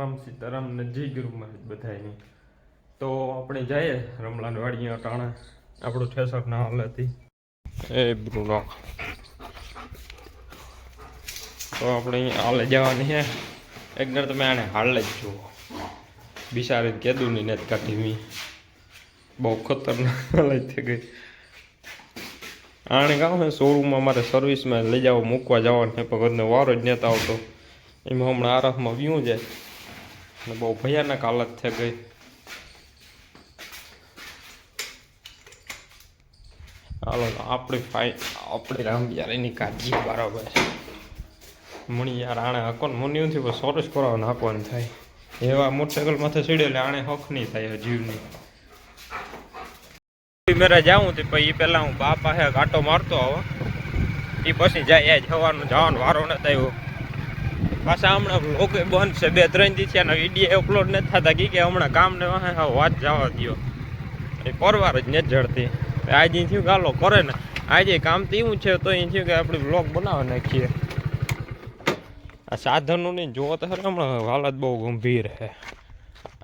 રામ સીતારામ ને જય ગુરુ મહારાજ બધાની તો આપણે જઈએ રમલાન વાડીએ અટાણા. આપણું ઠેસર ના હાલતી એ બ્રુનો તો આપણે હાલે જવાની છે એકદર તમે આને હાલ જ જુઓ. બિચારી કેદું નહીં નેત કાઢી બહુ ખતરનાક હાલત થઈ ગઈ. આણે કહું ને, શોરૂમમાં મારે સર્વિસમાં લઈ જાવ મૂકવા જવાનું છે, પણ ઘરને વારો જ નહોતા આવતો. એમાં હમણાં આરામમાં વ્યૂ જાય ને બહુ ભયાનક હાલત થઈ ગઈ. હાલો, આપણી ફાઈ આપણી એની કાળજી બરાબર છે. આણે હકોન મુની નથી પણ સોરસ કરાવવાનું, હાંકવાનું થાય. એવા મોટરસાઇકલ માથે ચડ્યો આણે હક નહીં થાય જીવની. મેરા જાઉં તે પછી પહેલાં હું બાપા પાસે ગાંટો મારતો આવો. એ પછી જાય, એ જવાનું જવાનો, વારો નથી આવ્યો. પાછા હમણાં લોકો બંધ છે. બે, ત્રણ દિવસ એના વીડિયો અપલોડ નથી થતા. કી કે હમણાં કામ ને હાવ વાત જવા દો એ પરવાર જ નથી જડતી. આજે થયું ગાલો કરે ને. આજે કામ તો એવું છે, તો એ થયું કે આપણે બ્લોગ બનાવી નાખીએ. આ સાધનોની જોવો તો હમણાં હાલત બહુ ગંભીર છે.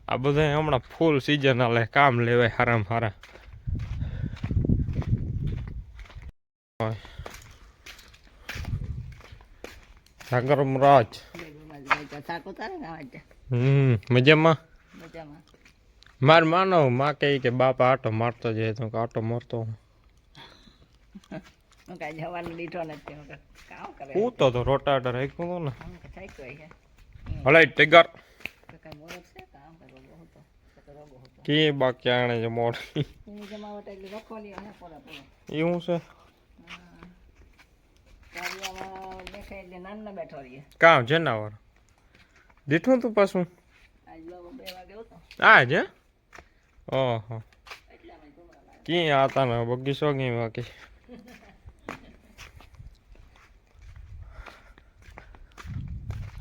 આ બધા હમણાં ફૂલ સિઝન હાલે, કામ લેવાય, હારામ હારા. સાગર રાજ હમ મજામાં? માર માનો માં કહે કે બાપા આટો મારતો જાય તો કે આટો મારતો હું. હું હું તો તો રોટાટર રાખ્યું હતું ને. હું હલાઈ ટીગર. કે બાકી આણે છે મોડ એ એવું છે ગાડીયામાં દેખાય એટલે નાના બેઠો રહીએ કામ જનાવર? દીઠું તું પાછું? આજ છે ઓહો. ક્યાં આતા ને બગીચો ક્યાં બાકી?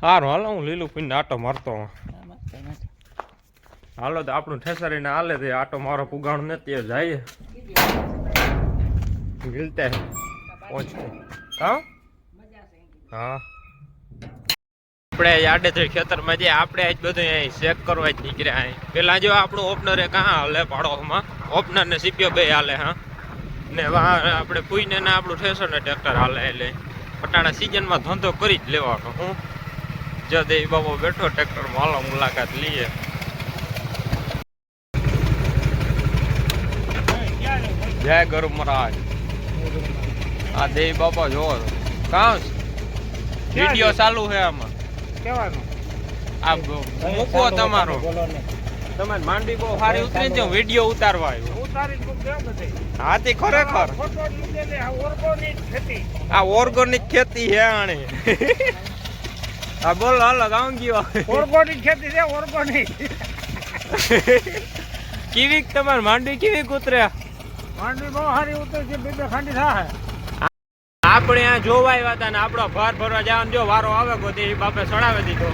સારું હાલો હું લીલું પીને આટો મારતો હાલો તો આપણું ઠેસરીને હાલે તે આટો મારો પુગાણ નથી જાય. ગીલતે. હે પહોંચતે. હા? હા. આપણે આડેથી ખેતરમાં જે આપણે આજ બધું અહીં ચેક કરવા જ નીકળ્યા અહીં. પેલા જો આપણું ઓપનર કાં હાલે પાડોમાં ઓપનર ને સીપીઓ બે હાલે, હા. ને આપણે પૂઈને ને આપણું ઠેસર ને ટ્રેક્ટર હાલે એટલે પટાણા સિઝનમાં ધંધો કરી જ લેવાનો હું. જો દેવી બાબો બેઠો ટ્રેક્ટરમાં હાલો, મુલાકાત લઈએ. જય ગરુ મહારાજ. આ દેવી બાપા જોવો કાં વીડિયો ચાલુ છે આમાં. કેવાનું? આ મૂકો તમારો. તમારે માંડવી બહુ સારી ઉતરી છે વીડિયો ઉતારવા આવ્યો. ઉતારી તું કેમ હાથી ખરેખર. આ ઓર્ગોનિક ખેતી. છે ઓર્ગોનિક આણે. આ બોલો હાલો ગામ ગયો ઓર્ગોનિક ખેતી છે ઓર્ગોનિક કેવીક તમારે માંડવી કેવીક ઉતર્યા? માંડવી બહુ સારી ઉતરે છે બે બે ખાંડી થાય આપણે આ જોવા આવ્યા હતા ને આપણો ભાર ભરવા જવાનો જો વારો આવે ગો તે બાપે સડાવી દીધો.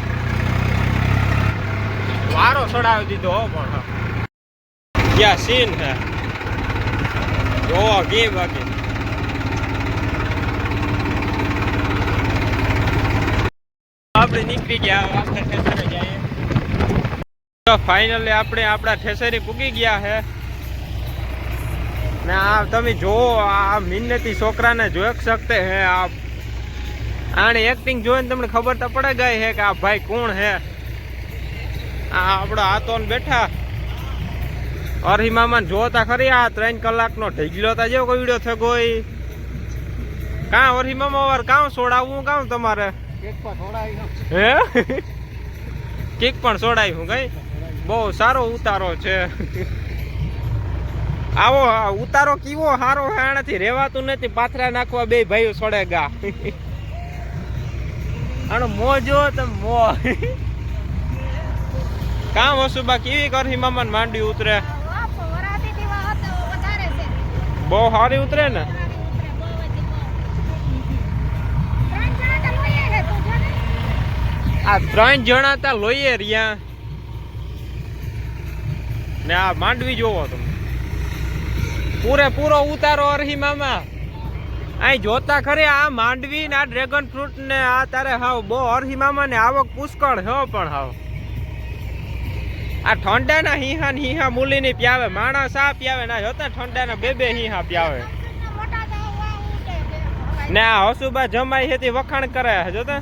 વારો સડાવી દીધો હો પણ હા. ક્યાં સીન છે? જોવો કે બાકી આપણે નીકળી ગયા આપણે ઠેસરે જઈએ. ફાઇનલી આપણે આપણા ઠેસરી પૂગી ગયા છે. ને આ તમે જો આ મિન્નતી છોકરાને જોઈ શકતે હે આ આને એક્ટિંગ જોઈને તમને ખબર તો પડે ગઈ હે કે આ ભાઈ કોણ હે. આ આપણો હાથો બેઠા. અરહી જોતા ખરી આ ત્રણ કલાકનો ઢગલો તા જેવો કોઈ વીડિયો થયો કોઈ. કાં અરહી મામા વાર કાં સોડાવવું કાં તમારે? હે? કીક પણ સોડાયું ગઈ? બહુ સારો ઉતારો છે. આવો ઉતારો કેવો સારો હે આનાથી રેવાતું નથી, પાથરા નાખવા બે ભાઈઓ સોડેગા આનો મો જો તમે મો. કામ વસુબા કેવી કરહી મામાને માંડી ઉતરે? બહુ સારી ઉતરે ને? આ ત્રણ જણા તા લોહીએ રહ્યા. ને આ માંડવી જોવો તમે. પૂરેપૂરો ઉતારો અરહી મામા. અહીં જોતા ખરે આ માંડવી ને આ ડ્રેગન ફ્રૂટ ને આ તારે હાવ બહુ અરહી મામા ને આવક પુષ્કળ હો પણ હાવ. આ ઠંડાના હીહા ને હીહા મૂલીની પ્યાવે, માણસ આ પ્યાવે, ના જોતા ઠંડાના બે બે હીહા પ્યાવે. ને આ હસુબા જમાઈ હેતી વખાણ કરે, જોતા?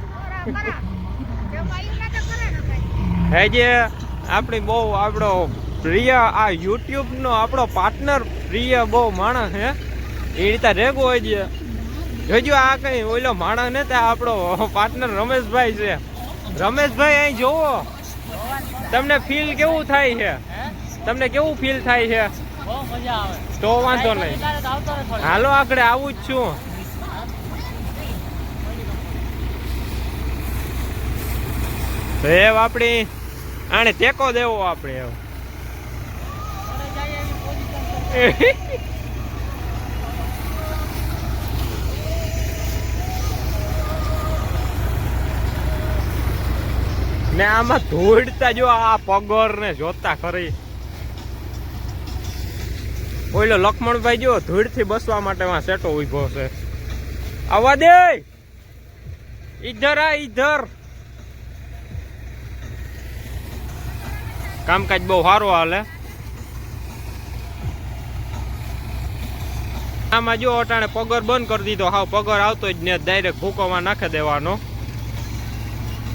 હે જે આપણી બહુ આપણો પ્રિય આ યુટ્યુબ નો આપણો પાર્ટનર પ્રિય બહુ માણસ હે. એ રીતે રેગો હોય છે. જોજો આ કઈ ઓલો માણસ ને તે આપણો પાર્ટનર રમેશભાઈ છે. રમેશભાઈ અહીં જોવો. તમને ફીલ કેવું થાય છે? તમને કેવું ફીલ થાય છે? તો વાંધો નહીં. હાલો, આગળ આવું જ છું. તો આપણી આને ટેકો દેવો આપણે હવે. થોડે જાય એવી position પર. ને આમાં ધોડતા જો આ પગર ને જોતા ખરી. ઓઈલો લક્ષ્મણભાઈ જો ધૂળથી બસવા માટે વાં સેટો ઊભો છે. આવવા દે! ઈધર આ, ઈધર! કામકાજ બહુ સારું હાલે. આમાં જો અટાણે પગર બંધ કરી દીધો, હાવ પગર આવતો જ ને ડાયરેક્ટ ભૂકોમાં નાખી દેવાનો.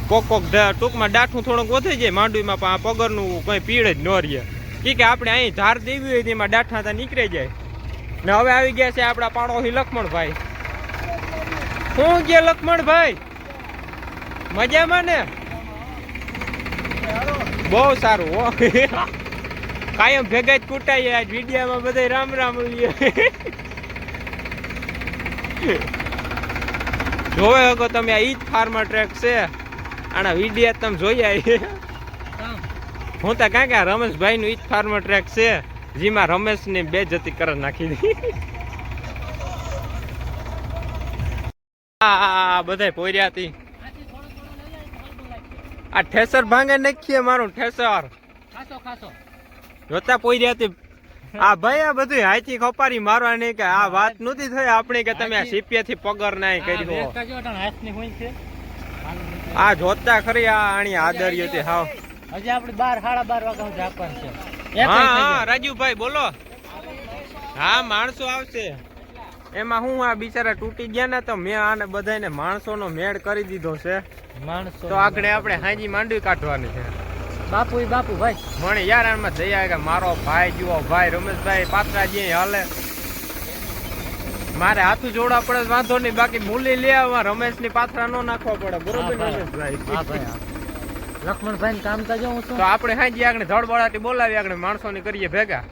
કોક કોક ટૂંકમાં ડાઠું થોડુંક વધી જાય, માંડવીમાં પણ આ પગરનું કંઈ પીડ જ ન કી કે આપણે અહીં ધાર દેવી હોય તેમાં ડાઠા તા નીકળી જાય. ને હવે આવી ગયા છે આપણા પાણોથી લક્ષ્મણભાઈ. શું કે લક્ષ્મણભાઈ? મજામાં ને? બહુ સારું, હો. કાયમ ભેગા જ કૂટાઈએ, આજ વિડીયામાં બધા રામ રામ લઈએ. જોવે હકો તમે આ ઈજ ફાર્મર ટ્રેક છે. આના વિડીયા તમે જોઈ આવી હું તો કાંઈ કે રમેશભાઈ નું ઈજ ફાર્મર ટ્રેક છે જેમાં રમેશ ને બે જતી કર નાખી દી. આ બધા પોર્યા હતી. આ ઠેસર ભાંગે નાખીએ મારું ઠેસર. જોતા પોર્યા હતી આ ભાઈ આ બધું હાથી ખપારી મારવાની કે આ વાત નથી થઈ આપણી કે તમે આ સીપિયા થી પગર નાય કરી છે? આ જોતા ખરી આ આણી આદર્ય હતી હાવ. હજી આપણે બાર સાડા બાર વાગ્યા સુધી આપવાનું છે. હા હા રાજુભાઈ બોલો. હા માણસો આવશે. એમાં હું આ બિચારા તૂટી ગયા ને તો મેં આને બધાને માણસોનો મેળ કરી દીધો છે. માણસો તો આગળ આપણે હાજી માંડવી કાઢવાની છે. બાપુ એ બાપુ ભાઈ. મને યાર આમાં દયા કે મારો ભાઈ જુઓ ભાઈ રમેશભાઈ પાત્રા જે હાલે. મારે હાથું જોડા પડે વાંધો નહીં બાકી મૂલી લે આવા રમેશની પાત્રા નો નાખવા પડે બરોબર ને. લક્ષ્મણભાઈ કામ તો જો હું તો આપણે હાજી આગળ ધડબડાટી બોલાવી આગળ માણસોને કરીએ ભેગા.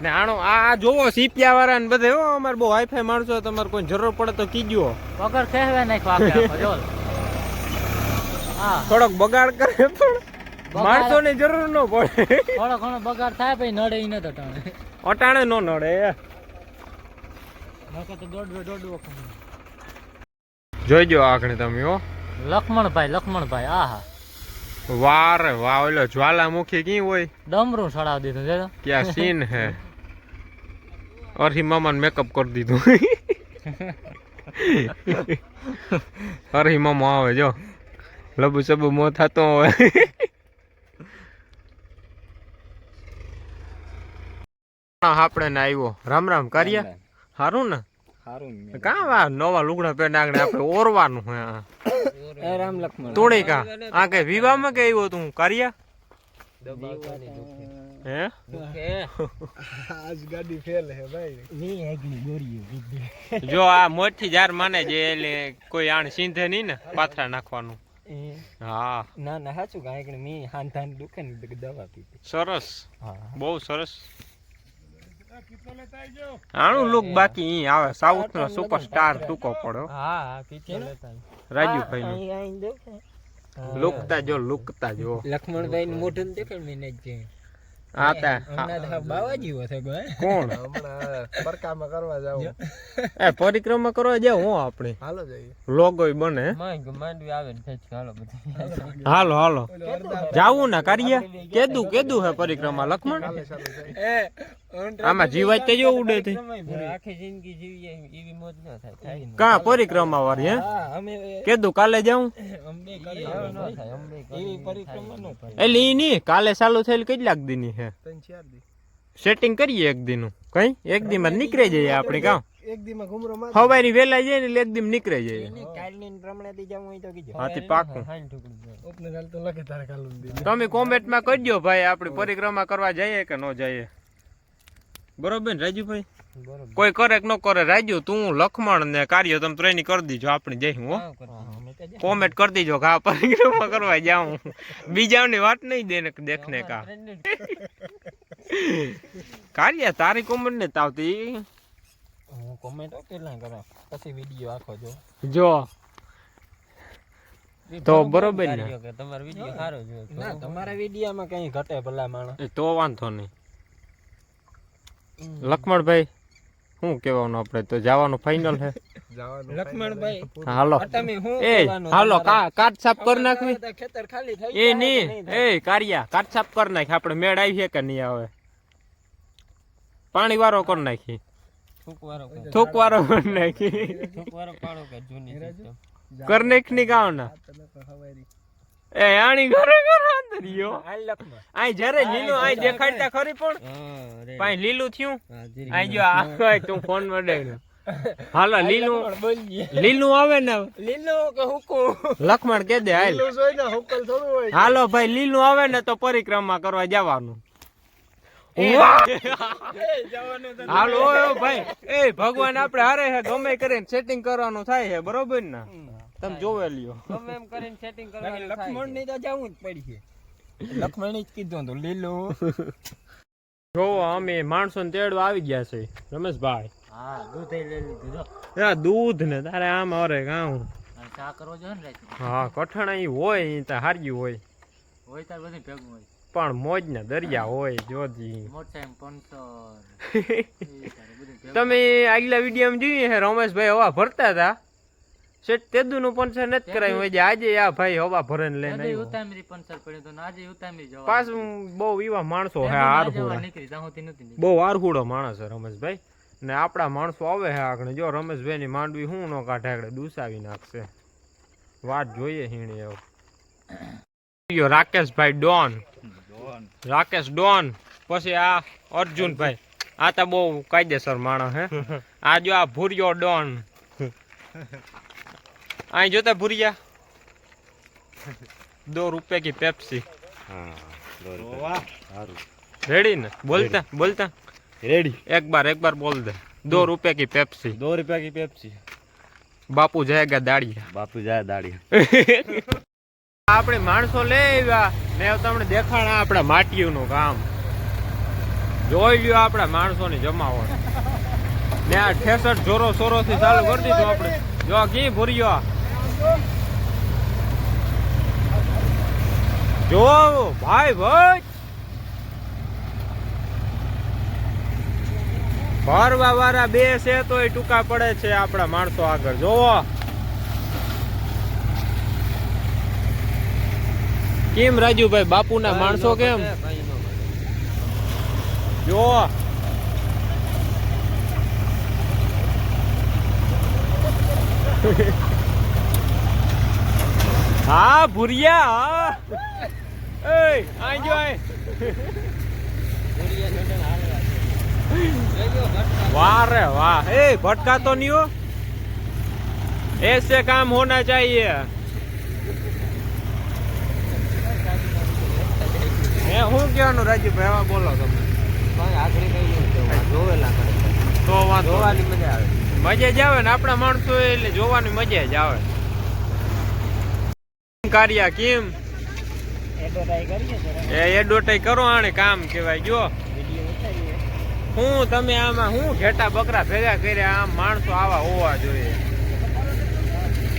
ને આનો આ જોવો સીપિયા વાળા ને બધે હો અમારે બહુ હાઈફાઈ માણસો તમારે કોઈ જરૂર પડે તો કીજો. વગર કહેવા નાખવા હા. થોડોક બગાડ કરે પણ માણસો ની જરૂર ન પડે. થોડો ઘણો બગાડ થાય પછી નડે ઈ નતો ટાણે. અટાણે નો નડે. નકર તો દોડવો દોડવો ખબર. જોઈજો આગળ તમે હો. લક્ષ્મણભાઈ લક્ષ્મણભાઈ આહા. વાર વાહ ઓલો જ્વાલામુખી કી હોય? ડમરું સડાવ દીધું છે ક્યાં સીન હે? અરહી મામાને મેકઅપ કરી દીધું. અરહી મામા આવે જો. લબુ સબુ મો થતો હોય. આપણે ને આવ્યો રામ રામ કરીએ સારું ને? કા વા નવા લુગડા પહેરીને આગળ આપણે ઓરવાનું હે રામ લક્ષ્મણ તોડી કા? આ કે વિવાહમાં કે આવ્યો તું કરીએ હે? જો આ મોટી જાર માને જે એટલે કોઈ આણ સિંધે નહીં ને પાથરા નાખવાનું. હા. ના ના સાચું કાંઈક મી હાન થાન દુખે ને દવા પીધી. સરસ. હા. બહુ સરસ. આણું લુક બાકી ઈ આવે. સાઉથ નો સુપરસ્ટાર ટૂંકો પડ્યો હા. હા પીતે લેતા રાજુભાઈ નો લુકતા જો લુકતા જો. લક્ષ્મણભાઈ નું મોઢું દેખે મેને જે. કોણ? પરકામાં કરવા જાવ એ પરિક્રમા કરવા જાવ હું આપણે? હાલો જઈએ. લોગો બને. માંડવી આવે ને હાલો બધું. હાલો હાલો. જાવું ને કરીએ કેદું કેદું હે પરિક્રમા લખમણ એ આમાં જીવાય તે જો ઉડે છે આખી જિંદગી જીવીએ એવી મોજ ન થાય થાય કા પરિક્રમા વાળી હે? કેદું કાલે જાઉં? અંબે કરીએ ન થાય અંબે એવી પરિક્રમા ન થાય. એટલે ઈ ની કાલે ચાલુ થયેલ કેટલાક દિન હે ત્રણ ચાર દી. સેટિંગ કરીએ એક દીનું. કઈ? એક દી. માં નીકળી જઈએ આપણે કા એક દી માં ઘુમરો માર હવારી વેલા જઈએ ને એટલે એક દી નીકળી જઈએ. કાલની પ્રમાણે દી જાવું હોય તો કીજો. હાથી પાકું. ઓપને કાલ તો લખે તારે કાલ દી તમે કોમેન્ટમાં કરજો ભાઈ આપણે પરિક્રમા કરવા જઈએ કે ન જઈએ? બરોબર ને રાજુભાઈ? કોઈ કરે કે ન કરે રાજુ તું લખમણ ને કાર્ય તમે ત્રણેય કરી દીજો આપણે જઈ હો. કોમેન્ટ કરી દીજો. કે આ પરિક્રમા કરવા જાઉં. બીજાની વાત નહીં દે ને દેખને કા. કાર્ય તારી કોમેન્ટ ને તાવતી હું કોમેન્ટ કેટલા કરે. પછી વિડિયો આખો જો. જો. તો બરોબર ને. તમારો વિડિયો સારો જો તમારા વિડિયામાં કઈ ઘટે ભલા માણસ. તો વાંધો નહીં. લક્ષ્મણભાઈ શું કહેવાનું આપણે? તો જવાનું ફાઇનલ છે લક્ષ્મણભાઈ હાલો. તમે શું એ હાલો કાટ સાફ કરી નાખવી? ખેતર ખાલી થઈ એ ગયા નહીં એ કાર્યા કાટ સાફ કરી નાખ. આપણે મેળ આવી છે કે નહીં આવે પાણી વાળો કરી નાખી. થૂક વાળો કરી નાખી. થૂકવારો પાડો કે જૂની કરી નાખની ગાવ ના એ આણી ઘરે ઘરે અંદર યો હાલ લખમાં આઈ જ્યારે લીલું આઈ દેખાડતા ખરી પણ. પાઈ લીલું થયું. આઈ જો આ તું ફોનમાં હાલો લીલું. લીલું આવે ને લીલું કે હુકુ? લખમણ કે દે હાલ. જોઈને હુકલ થોડું હોય હાલો ભાઈ લીલું આવે ને તો પરિક્રમા કરવા જવાનું. જવાનું હાલો ભાઈ. એ ભગવાન આપણે હારે છે ગમે કરીને સેટિંગ કરવાનું થાય છે બરોબર ને? તમે જોવે લ્યો. તમે એમ કરીને સેટિંગ કરવાનું લક્ષ્મણની તો જવું જ પડશે લક્ષ્મણ જ કીધું તો લીલો. જોવો અમે માણસો ને તેડવા આવી ગયા છે રમેશભાઈ. હા દૂધ લઈ લીધું જો. આ દૂધ ને તારે આમ અરે ગાઉં. ચા કરવો જો ને હા કઠણ ઈ હોય તો હાર્યું હોય. હોય તાર બધું ભેગું હોય. પણ મોજ ને દરિયા હોય જોજી તમે આગલા વીડિયો જોઈએ છે રમેશભાઈ હવા ભરતા હતા? શેઠ તેદુ નું પંચર નથી કરાયું. હોય આજે આ ભાઈ હવા ભરે ને લઈને આજે ઉતામરી પંચર પડ્યો તો આજે ઉતામરી જવા. પાસ બહુ એવા માણસો હે આરહુડા. નીકળી ત્યાં સુધી નથી બહુ આરહુડો માણસ રમેશભાઈ. ને આપડા માણસો આવે હે આગળ. જો રમેશભાઈ ની માંડવી હું નો કાઢે આગળ દુસાવી નાખશે. વાત જોઈએ હીણે એવું યો રાકેશભાઈ ડોન. રાકેશ ડોન. પછી આ અર્જુનભાઈ. આ તો બહુ કાયદેસર માણસ હે. આ જો આ ભૂર્યો ડોન. અહીં જોતા ભૂરિયા. દો રૂપિયા કી પેપ્સી. રેડી ને? બોલતા બોલતા. રેડી. એક બાર એક બાર બોલ દે. દો રૂપિયા કી પેપ્સી. દો રૂપિયા કી પેપ્સી. બાપુ જાયગા દાડિયા બાપુ જાય દાડિયા આપણે માણસો લે આવ્યા. ને તમને દેખાણ આપણા નું કામ. જોઈ લ્યો આપણા માણસોની જમાવટ. ને આ ઠેસઠ જોરો સોરો થી ચાલુ કરી દીધું આપણે. જો કી ભૂર્યો? જો ભાઈ ભાઈ. ભરવા વાળા બે છે તો એ ટૂંકા પડે છે આપણા માણસો આગળ. જોવો. કેમ રાજુભાઈ બાપુના માણસો કેમ? જો. હા ભૂરિયા હા એય આઈ જો આય वाह रे वाह ए भटका तो नहीं हो ऐसे काम होना चाहिए એ હું કહેવાનું રાજુભાઈ હવે બોલો તમે આગળ કઈ જોવેલા કરે તો વાંધો જોવાની મજા આવે મજા જ આવે ને આપણા માણસો એટલે જોવાની મજા જ આવે કાર્યા કેમ? એ એડવર્ટાઈ કરો આને કામ કહેવાય જો હું તમે આમાં હું ઘેટા બકરા ભેગા કર્યા આમ માણસો આવા હોવા જોઈએ.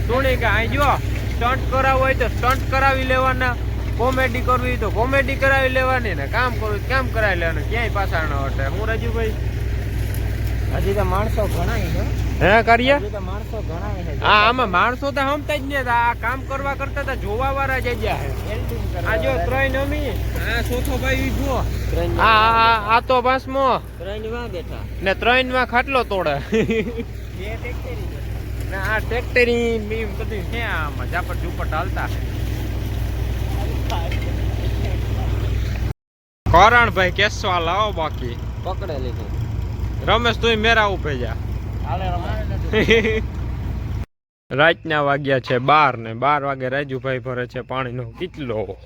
સુણી કે અહીં જો સ્ટન્ટ કરાવવું હોય તો સ્ટન્ટ કરાવી લેવાના. કોમેડી કરવી તો કોમેડી કરાવી લેવાની ને કામ કરવું કેમ કરાવી લેવાનું. ક્યાંય પાછા ન હટે હું રાજુભાઈ? હજી તો માણસો ઘણા છે. હે કરીએ આ આમાં માણસો તો સમતા જ નહીં આ કામ કરવા કરતા તો જોવા વાળા જ ગયા આ જો ત્રણ અમી. આ ચોથો ભાઈ જો આ આ તો પાંચમો ત્રણમાં બેઠા. ને ત્રણમાં ખાટલો તોડે. ને આ ટ્રેક્ટરી બીમ બધી છે આમાં ઝાપટ ઝુપટ હાલતા. કરણભાઈ કેસવા લાવો બાકી. પકડે લીધું. રમેશ તું મેરા ઉભે જા. રાતના વાગ્યા છે બાર ને બાર વાગે રાજુભાઈ ભરે છે પાણીનો કિટલો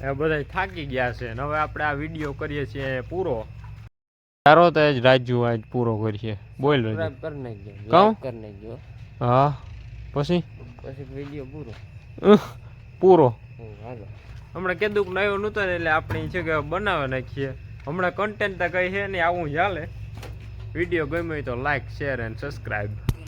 એ બધા થાકી ગયા છે ને હવે આપણે આ વીડિયો કરીએ છીએ પૂરો. તારો તો જ રાજુ આજ પૂરો કરીએ. બોલ રાજુ. કહું? હા. પછી? પછી વીડિયો પૂરો. પૂરો. હમણાં કીધું નયો ને એટલે આપણે છે કે બનાવી નાખીએ. હમણાં કન્ટેન્ટ તો કઈ છે નહીં આવું ચાલે વિડીયો ગમ્યો હોય તો લાઈક શેર એન્ડ સબસ્ક્રાઈબ